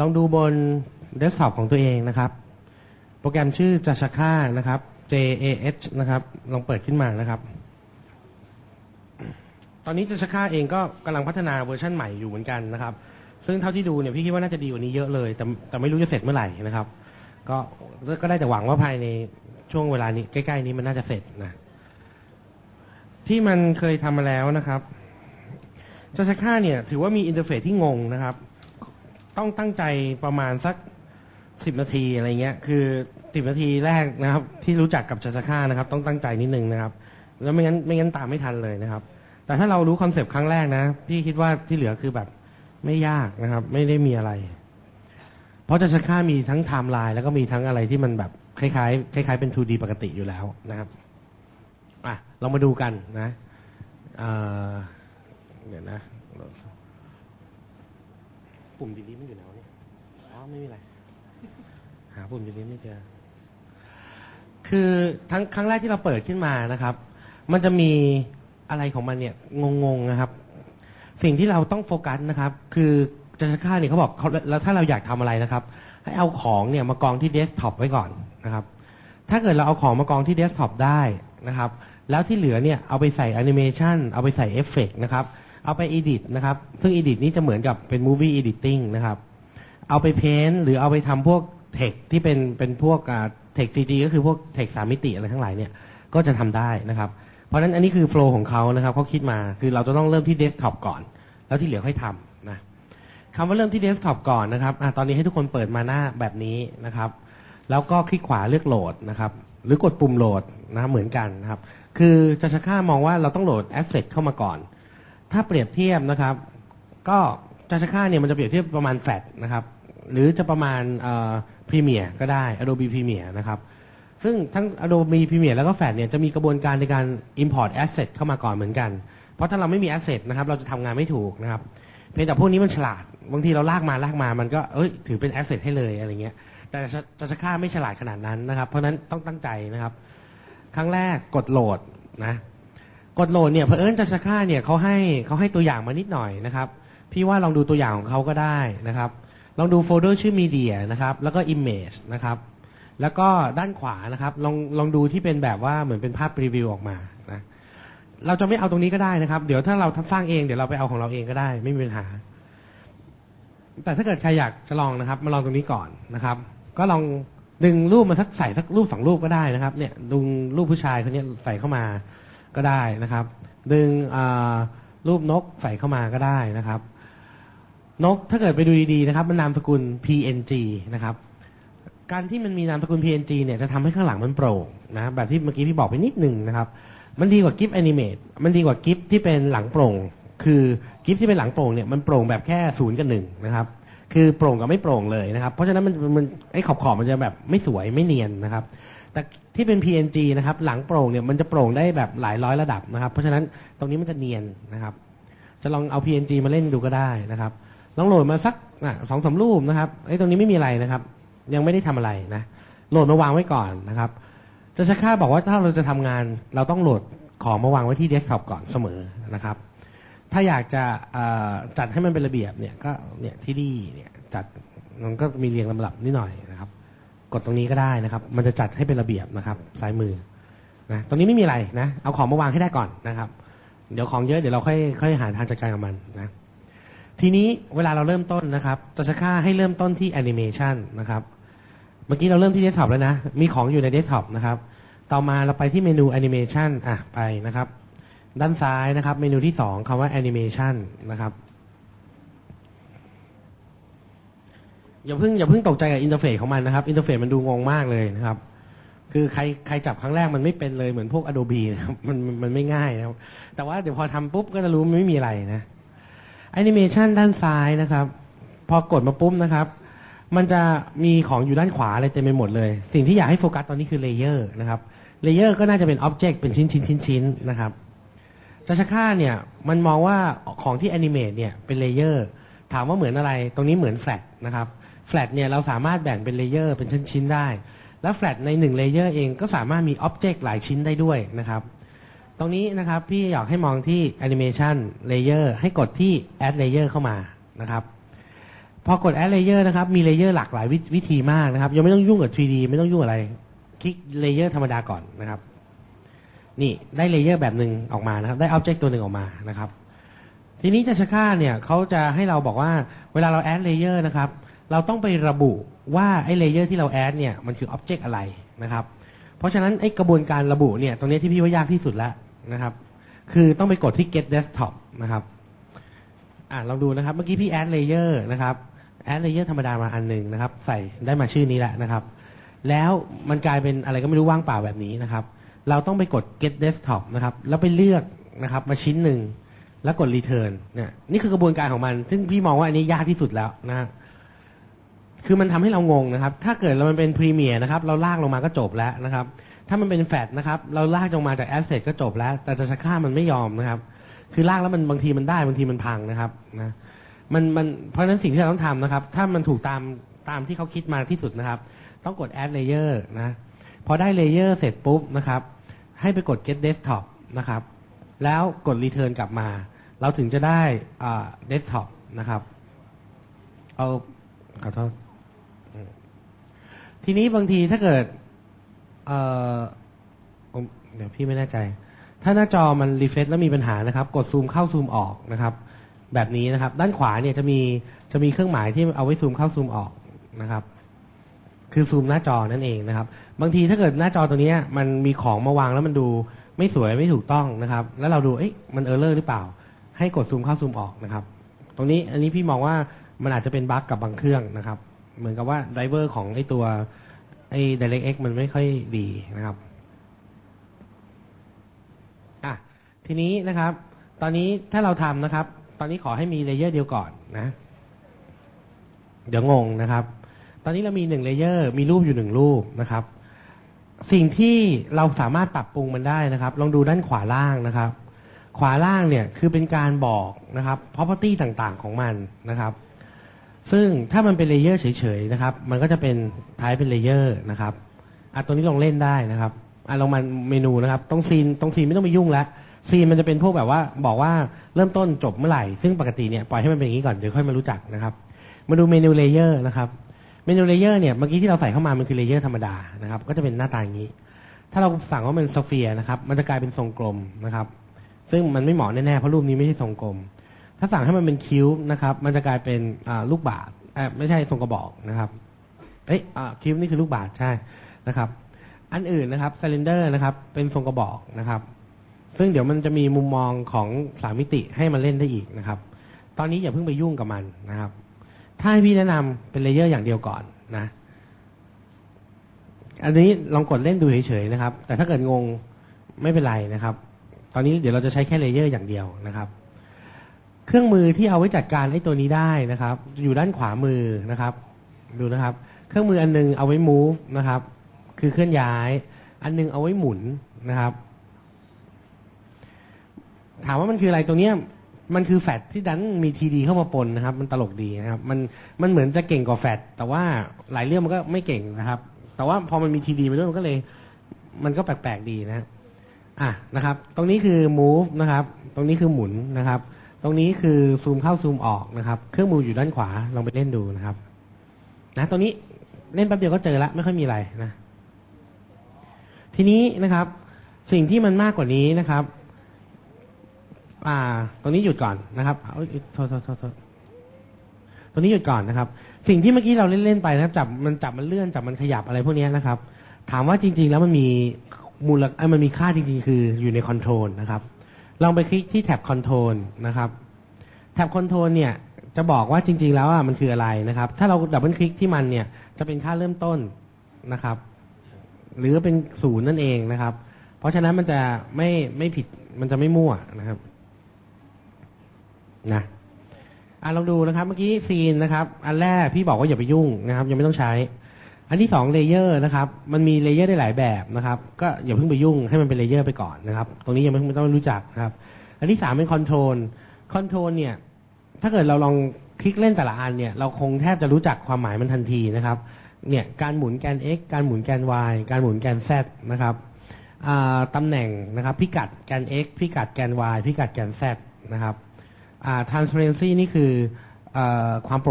ลองดูบนเดสก์ท็อปของตัวเองนะครับ โปรแกรมชื่อ j a s h a นะครับ J A H นะครับ ลองเปิดขึ้นมานะครับ ตอนนี้ j a s h a เองก็กำลังพัฒนาเวอร์ชันใหม่อยู่เหมือนกันนะครับ ซึ่งเท่าที่ดูเนี่ยพี่คิดว่าน่าจะดีกว่านี้เยอะเลย แต่แต่ไม่รู้จะเสร็จเมื่อไหร่นะครับ ก็ก็ได้แต่หวังว่าภายในช่วงเวลานี้ใกล้ๆนี้มันน่าจะเสร็จนะที่มันเคยทำมาแล้วนะครับจัสค่าเนี่ยถือว่ามีอินเทอร์เฟซที่งงนะครับ ต้องตั้งใจประมาณสักสิบนาทีอะไรเงี้ย คือสิบนาทีแรกนะครับ ที่รู้จักกับจัสค่านะครับ ต้องตั้งใจนิดนึงนะครับ แล้วไม่งั้นไม่งั้นตามไม่ทันเลยนะครับ แต่ถ้าเรารู้คอนเซปต์ครั้งแรกนะ พี่คิดว่าที่เหลือคือแบบไม่ยากนะครับ ไม่ได้มีอะไร เพราะจัสค่ามีทั้งไทม์ไลน์แล้วก็มีทั้งอะไรที่มันแบบคล้ายๆคล้าย ๆ เป็น 2D ปกติอยู่แล้วนะครับอะเรามาดูกันนะเอ่อเดี๋ยวนะ ปุ่มดีลีมันอยู่ไหนวะเนี่ยอ๋อไม่มีอะไร หาปุ่มดีลีไม่เจอ คือทั้งครั้งแรกที่เราเปิดขึ้นมานะครับ มันจะมีอะไรของมันเนี่ยงงๆนะครับ สิ่งที่เราต้องโฟกัสนะครับ คือจันทค่าเนี่ยเขาบอกเขาแล้วถ้าเราอยากทำอะไรนะครับ ให้เอาของเนี่ยมากองที่เดสก์ท็อปไว้ก่อนนะครับ ถ้าเกิดเราเอาของมากองที่เดสก์ท็อปได้นะครับ แล้วที่เหลือเนี่ยเอาไปใส่แอนิเมชันเอาไปใส่เอฟเฟกนะครับ เอาไป edit นะครับ ซึ่ง edit นี้จะเหมือนกับเป็น movie editing นะครับ เอาไปเพ้นหรือเอาไปทำพวกเทคที่เป็นเป็นพวกเทคซีจีก็คือพวกเทคสามมิติอะไรทั้งหลายเนี่ยก็จะทำได้นะครับ เพราะฉะนั้นอันนี้คือโฟล์ของเขานะครับเขาคิดมาคือเราจะต้องเริ่มที่เดสก์ท็อปก่อน แล้วที่เหลือค่อยทำนะคำว่าเริ่มที่เดสก์ท็อปก่อนนะครับอตอนนี้ให้ทุกคนเปิดมาหน้าแบบนี้นะครับ แล้วก็คลิกขวาเลือกโหลดนะครับหรือกดปุ่มโหลดนะเหมือนกันนะครับ คือจะชักค่ามองว่าเราต้องโหลดแอสเซทเข้ามาก่อน ถ้าเปรียบเทียบนะครับ ก็จัชค่าเนี่ยมันจะเปรียบเทียบประมาณแฟดนะครับ หรือจะประมาณพรีเมียร์ก็ได้ Adobe Premiere นะครับซึ่งทั้ง Adobe Premiere แล้วก็แฟดเนี่ยจะมีกระบวนการในการ Import Asset เข้ามาก่อนเหมือนกัน เพราะถ้าเราไม่มี Asset นะครับเราจะทำงานไม่ถูกนะครับเพียงแต่พวกนี้มันฉลาด บางทีเราลากมาลากมามันก็เอ้ยถือเป็น Asset ให้เลยอะไรเงี้ยแต่จัชค่าไม่ฉลาดขนาดนั้นนะครับ เพราะนั้นต้องตั้งใจนะครับ ครั้งแรกกดโหลดนะ กดโหลดเนี่ยเพอเอิญจัสค่าเนี่ยเขาให้เขาให้ตัวอย่างมานิดหน่อยนะครับ พี่ว่าลองดูตัวอย่างของเขาก็ได้นะครับ ลองดูโฟลเดอร์ชื่อ Media นะครับ แล้วก็ Image นะครับ แล้วก็ด้านขวานะครับ ลองลองดูที่เป็นแบบว่าเหมือนเป็นภาพรีวิวออกมานะเราจะไม่เอาตรงนี้ก็ได้นะครับ เดี๋ยวถ้าเราสร้างเองเดี๋ยวเราไปเอาของเราเองก็ได้ไม่มีปัญหา แต่ถ้าเกิดใครอยากจะลองนะครับ มาลองตรงนี้ก่อนนะครับ ก็ลองดึงรูปมาสักใส่สักรูปสองรูปก็ได้นะครับ เนี่ยดึงรูปผู้ชายคนนี้ใส่เข้ามา ก็ได้นะครับ ดึงรูปนกใส่เข้ามาก็ได้นะครับ นกถ้าเกิดไปดูดีๆนะครับ มันนามสกุล PNG นะครับ การที่มันมีนามสกุล PNG เนี่ยจะทำให้ข้างหลังมันโปร่งนะแบบที่เมื่อกี้พี่บอกไปนิดหนึ่งนะครับ มันดีกว่ากิฟต์แอนิเมตมันดีกว่ากิฟต์ที่เป็นหลังโปร่ง คือกิฟต์ที่เป็นหลังโปร่งเนี่ยมันโปร่งแบบแค่ศูนย์กับหนึ่งนะครับคือโปร่งกับไม่โปร่งเลยนะครับ เพราะฉะนั้นมันมันไอ้ขอบขอบมันจะแบบไม่สวยไม่เนียนนะครับ แต่ที่เป็น PNG นะครับหลังโปร่งเนี่ยมันจะโปร่งได้แบบหลายร้อยระดับนะครับ เพราะฉะนั้นตรงนี้มันจะเนียนนะครับ จะลองเอา PNG มาเล่นดูก็ได้นะครับลองโหลดมาสักสองสารูปนะครับไอ้ตรงนี้ไม่มีอะไรนะครับ ยังไม่ได้ทำอะไรนะโหลดมาวางไว้ก่อนนะครับจะชักค่าบอกว่าถ้าเราจะทำงานเราต้องโหลดของมาวางไว้ที่เดสก์ท็อปก่อนเสมอนะครับ ถ้าอยากจะจัดให้มันเป็นระเบียบเนี่ยก็เนี่ยที่ดีเนี่ยจัดมันก็มีเรียงลำดับนิดหน่อยนะครับ กดตรงนี้ก็ได้นะครับ มันจะจัดให้เป็นระเบียบนะครับซ้ายมือนะตรงนี้ไม่มีอะไรนะ เอาของมาวางให้ได้ก่อนนะครับ เดี๋ยวของเยอะเดี๋ยวเราค่อยค่อยหาทางจัดการกับมันนะทีนี้เวลาเราเริ่มต้นนะครับจะชักค่าให้เริ่มต้นที่แอนิเมชันนะครับ เมื่อกี้เราเริ่มที่เดสก์ท็อปแล้วนะ มีของอยู่ในเดสก์ท็อปนะครับ ต่อมาเราไปที่เมนูแอนิเมชันอะไปนะครับ ด้านซ้ายนะครับ เมนูที่สองคำว่าแอนิเมชันนะครับ อย่าเพิ่งอย่าเพิ่งตกใจกับอินเทอร์เฟซของมันนะครับ อินเทอร์เฟซมันดูงงมากเลยนะครับ คือใครใครจับครั้งแรกมันไม่เป็นเลยเหมือนพวก Adobe นะครับมันมันไม่ง่ายนะครับ แต่ว่าเดี๋ยวพอทำปุ๊บก็จะรู้มันไม่มีอะไรนะแอนิเมชันด้านซ้ายนะครับ พอกดมาปุ๊บนะครับ มันจะมีของอยู่ด้านขวาอะไรเต็มไปหมดเลย สิ่งที่อยากให้โฟกัสตอนนี้คือเลเยอร์นะครับเลเยอร์ก็น่าจะเป็นอ็อบเจกต์เป็นชิ้นชิ้นชิ้นชิ้นนะครับจัชค่าเนี่ยมันมองว่าของที่แอนิเมตเนี่ยเป็นเลเยอร์ถามว่าเหมือนอะไร ตรงนี้เหมือนแฟลตนะครับ แฟลตเนี่ยเราสามารถแบ่งเป็นเลเยอร์เป็นชิ้นๆได้ แล้วแฟลตในหนึ่งเลเยอร์เองก็สามารถมีอ็อบเจกต์หลายชิ้นได้ด้วยนะครับ ตรงนี้นะครับพี่อยากให้มองที่ Animation Layer ให้กดที่ Add Layer เข้ามานะครับ พอกด add layer นะครับ มีเลเยอร์หลากหลายวิวิธีมากนะครับ ยังไม่ต้องยุ่งกับ 3D ไม่ต้องยุ่งอะไร คลิกเลเยอร์ธรรมดาก่อนนะครับ นี่ได้เลเยอร์แบบหนึ่งออกมานะครับ ได้ object ตัวหนึ่งออกมานะครับ ทีนี้จัชค่าเนี่ยเขาจะให้เราบอกว่าเวลาเรา add layer นะครับ เราต้องไประบุว่าไอ้เลเยอร์ที่เรา add เนี่ยมันคือ object อะไรนะครับ เพราะฉะนั้นไอ้กระบวนการระบุเนี่ยตรงนี้ที่พี่ว่ายากที่สุดแล้วนะครับ คือต้องไปกดที่ get desktop นะครับ อะลองดูนะครับ เมื่อกี้พี่ add layer นะครับ add layer ธรรมดามาอันหนึ่งนะครับ ใส่ได้มาชื่อนี้แหละนะครับ แล้วมันกลายเป็นอะไรก็ไม่รู้ว่างเปล่าแบบนี้นะครับ เราต้องไปกด get desktop นะครับ แล้วไปเลือกนะครับมาชิ้นหนึ่งแล้วกด return เนี่ยนี่คือกระบวนการของมัน ซึ่งพี่มองว่าอันนี้ยากที่สุดแล้วนะฮะ คือมันทำให้เรางงนะครับ ถ้าเกิดเรามันเป็นพรีเมียร์นะครับ เราลากลงมาก็จบแล้วนะครับ ถ้ามันเป็นแฟลตนะครับ เราลากลงมาจากแอสเซทก็จบแล้ว แต่จะชักค่ามันไม่ยอมนะครับ คือลากแล้วมันบางทีมันได้บางทีมันพังนะครับนะ มันมัน เพราะฉะนั้นสิ่งที่เราต้องทำนะครับ ถ้ามันถูกตามตามที่เขาคิดมาที่สุดนะครับ ต้องกด add layer นะ พอได้ layer เสร็จปุ๊บนะครับ ให้ไปกด get desktop นะครับ แล้วกด return กลับมา เราถึงจะได้อ่า desktop นะครับ เอาขอโทษ ทีนี้บางทีถ้าเกิด เออเดี๋ยวพี่ไม่แน่ใจ ถ้าหน้าจอมันรีเฟซแล้วมีปัญหานะครับ กดซูมเข้าซูมออกนะครับ แบบนี้นะครับ ด้านขวาเนี่ยจะมีจะมีเครื่องหมายที่เอาไว้ซูมเข้าซูมออกนะครับ คือซูมหน้าจอนั่นเองนะครับ บางทีถ้าเกิดหน้าจอตัวนี้มันมีของมาวางแล้วมันดูไม่สวยไม่ถูกต้องนะครับ แล้วเราดูเอ๊ะมันเออร์เลอร์หรือเปล่า ให้กดซูมเข้าซูมออกนะครับ ตรงนี้อันนี้พี่มองว่ามันอาจจะเป็นบั๊กกับบางเครื่องนะครับ เหมือนกับว่าไดรเวอร์ของไอตัวไอ้ DirectX มันไม่ค่อยดีนะครับอะทีนี้นะครับ ตอนนี้ถ้าเราทำนะครับ ตอนนี้ขอให้มีเลเยอร์เดียวก่อนนะ เดี๋ยวงงนะครับ ตอนนี้เรามีหนึ่งเลเยอร์มีรูปอยู่หนึ่งรูปนะครับ สิ่งที่เราสามารถปรับปรุงมันได้นะครับ ลองดูด้านขวาล่างนะครับ ขวาล่างเนี่ยคือเป็นการบอกนะครับ property ต่างๆของมันนะครับ ซึ่งถ้ามันเป็นเลเยอร์เฉยๆนะครับ มันก็จะเป็นท้ายเป็นเลเยอร์นะครับอะตรงนี้ลองเล่นได้นะครับอะลองมาเมนูนะครับ ตรงซีนตรงซีนไม่ต้องไปยุ่งแล้วซีนมันจะเป็นพวกแบบว่าบอกว่าเริ่มต้นจบเมื่อไหร่ ซึ่งปกติเนี่ยปล่อยให้มันเป็นอย่างนี้ก่อนเดี๋ยวค่อยมารู้จักนะครับ มาดูเมนูเลเยอร์นะครับ เมนูเลเยอร์เนี่ยเมื่อกี้ที่เราใส่เข้ามามันคือเลเยอร์ธรรมดานะครับ ก็จะเป็นหน้าตาอย่างนี้ ถ้าเราสั่งว่าเป็นสเฟียร์นะครับ มันจะกลายเป็นทรงกลมนะครับ ซึ่งมันไม่เหมาะแน่ๆเพราะรูปนี้ไม่ใช่ทรงกลม ถ้าสั่งให้มันเป็นคิ้วนะครับ มันจะกลายเป็นลูกบาศก์ไม่ใช่ทรงกระบอกนะครับเอ้ยคิ้วนี่คือลูกบาศก์ใช่นะครับ อันอื่นนะครับซิลินเดอร์นะครับ เป็นทรงกระบอกนะครับ ซึ่งเดี๋ยวมันจะมีมุมมองของสามมิติให้มันเล่นได้อีกนะครับ ตอนนี้อย่าเพิ่งไปยุ่งกับมันนะครับ ถ้าให้พี่แนะนำเป็นเลเยอร์อย่างเดียวก่อนนะ อันนี้ลองกดเล่นดูเฉยๆนะครับ แต่ถ้าเกิดงงไม่เป็นไรนะครับ ตอนนี้เดี๋ยวเราจะใช้แค่เลเยอร์อย่างเดียวนะครับ เครื่องมือที่เอาไว้จัดการไอ้ตัวนี้ได้นะครับ อยู่ด้านขวามือนะครับ ดูนะครับ เครื่องมืออันนึงเอาไว้ move นะครับ คือเคลื่อนย้าย อันนึงเอาไว้หมุนนะครับ ถามว่ามันคืออะไรตรงเนี้ยมันคือแฟตที่ดันมีทีดีเข้ามาปนนะครับ มันตลกดีนะครับ มันมันเหมือนจะเก่งกว่าแฟตแต่ว่าหลายเรื่องมันก็ไม่เก่งนะครับ แต่ว่าพอมันมีทีดีมาด้วยมันก็เลย มันก็แปลกๆดีนะอะนะครับ ตรงนี้คือ move นะครับ ตรงนี้คือหมุนนะครับ ตรงนี้คือซูมเข้าซูมออกนะครับ เครื่องมืออยู่ด้านขวาลองไปเล่นดูนะครับ นะตรงนี้เล่นแป๊บเดียวก็เจอละไม่ค่อยมีอะไรนะ ทีนี้นะครับ สิ่งที่มันมากกว่านี้นะครับ อ่า ตรงนี้หยุดก่อนนะครับเอาโทษโทษโทษโทษตรงนี้หยุดก่อนนะครับ สิ่งที่เมื่อกี้เราเล่นๆไปนะครับ จับมันจับมันเลื่อนจับมันขยับอะไรพวกนี้นะครับ ถามว่าจริง ๆ แล้วมันมีมูลเอ้มันมีค่าจริง ๆ คืออยู่ในคอนโทรลนะครับ ลองไปคลิกที่แท็บคอนโทรลนะครับแท็บคอนโทรลเนี่ยจะบอกว่าจริง ๆ แล้วอะมันคืออะไรนะครับ ถ้าเราดับเบิลคลิกที่มันเนี่ยจะเป็นค่าเริ่มต้นนะครับ หรือเป็นศูนย์นั่นเองนะครับ เพราะฉะนั้นมันจะไม่ไม่ผิดมันจะไม่มั่วนะครับนะอะลองดูนะครับ เมื่อกี้ซีนนะครับ อันแรกพี่บอกว่าอย่าไปยุ่งนะครับ ยังไม่ต้องใช้ อันที่สองเลเยอร์นะครับ มันมีเลเยอร์ได้หลายแบบนะครับ ก็อย่าเพิ่งไปยุ่งให้มันเป็นเลเยอร์ไปก่อนนะครับ ตรงนี้ยังไม่ต้องรู้จักนะครับ อันที่สามเป็นคอนโทรล คอนโทรลเนี่ย ถ้าเกิดเราลองคลิกเล่นแต่ละอันเนี่ย เราคงแทบจะรู้จักความหมายมันทันทีนะครับ เนี่ย การหมุนแกน x การหมุนแกน y การหมุนแกน z นะครับตำแหน่งนะครับ พิกัดแกน x พิกัดแกน y พิกัดแกน z นะครับอ่า transparency นี่คืออความโปร่ง